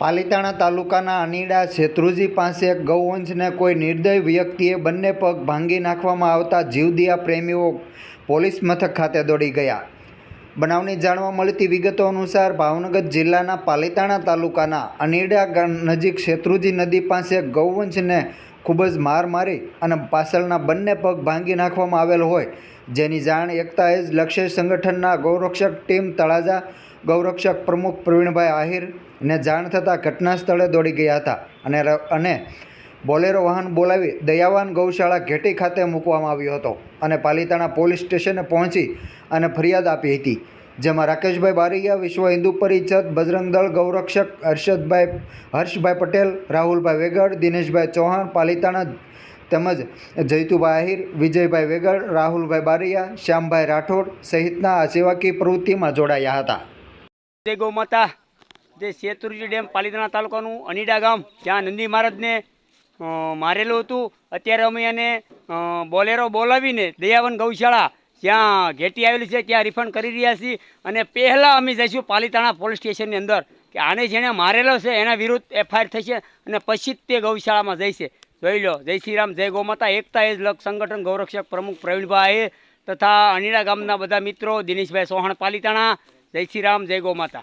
પાલીતાણા તાલુકાના અનીડા શેત્રુજી પાસે ગૌવંશને કોઈ નિર્દય વ્યક્તિએ બંને પગ ભાંગી નાખવામાં આવતા જીવદિયા પ્રેમીઓ પોલીસ મથક ખાતે દોડી ગયા. બનાવની જાણવા મળતી વિગતો અનુસાર ભાવનગર જિલ્લાના પાલીતાણા તાલુકાના અનીડા નજીક શેત્રુજી નદી પાસે ગૌવંશને ખૂબ જ માર મારી અને પાછળના બંને પગ ભાંગી નાખવામાં આવેલ હોય. જેની જાણ એકતા એજ લક્ષ્ય સંગઠનના ગૌરક્ષક ટીમ તળાજા ગૌરક્ષક પ્રમુખ પ્રવીણભાઈ આહિરને જાણ થતાં ઘટના સ્થળે દોડી ગયા હતા અને અને બોલેરો વાહન બોલાવી દયાવાન ગૌશાળા ઘેટી ખાતે મૂકવામાં આવ્યો હતો અને પાલિતાણા પોલીસ સ્ટેશને પહોંચી અને ફરિયાદ આપી હતી. જેમાં રાકેશભાઈ બારીયા, વિશ્વ હિન્દુ પરિષદ, બજરંગ દળ ગૌરક્ષક હર્ષદભાઈ, હર્ષભાઈ પટેલ, રાહુલભાઈ વેગડ, દિનેશભાઈ ચૌહાણ, પાલિતાણા તેમજ જયતુભાઈ આહિર, વિજયભાઈ વેગડ, રાહુલભાઈ બારીયા, શ્યામભાઈ રાઠોડ સહિતના આ સેવાકીય પ્રવૃત્તિમાં જોડાયા હતા. જય ગૌ માતા જે શેતુરજી ડેમ પાલીતાણા તાલુકાનું અનીડા ગામ, જ્યાં નંદી મહારાજને મારેલું હતું. અત્યારે અમે એને બોલેરો બોલાવીને દયાવન ગૌશાળા જ્યાં ઘેટી આવેલી છે, ત્યાં રિફંડ કરી રહ્યા છીએ. અને પહેલાં અમે જઈશું પાલીતાણા પોલીસ સ્ટેશનની અંદર કે આને જેણે મારેલો છે, એના વિરુદ્ધ એફઆઈઆર થશે અને પછી તે ગૌશાળામાં જઈશે. જોઈ લો, જય શ્રી રામ, જય ગૌ માતા એકતા એજ લક સંગઠન, ગૌરક્ષક પ્રમુખ પ્રવીણભાઈ તથા અનીડા ગામના બધા મિત્રો દિનેશભાઈ સોહાણ પાલીતાણા જય શ્રી રામ જય ગો માતા.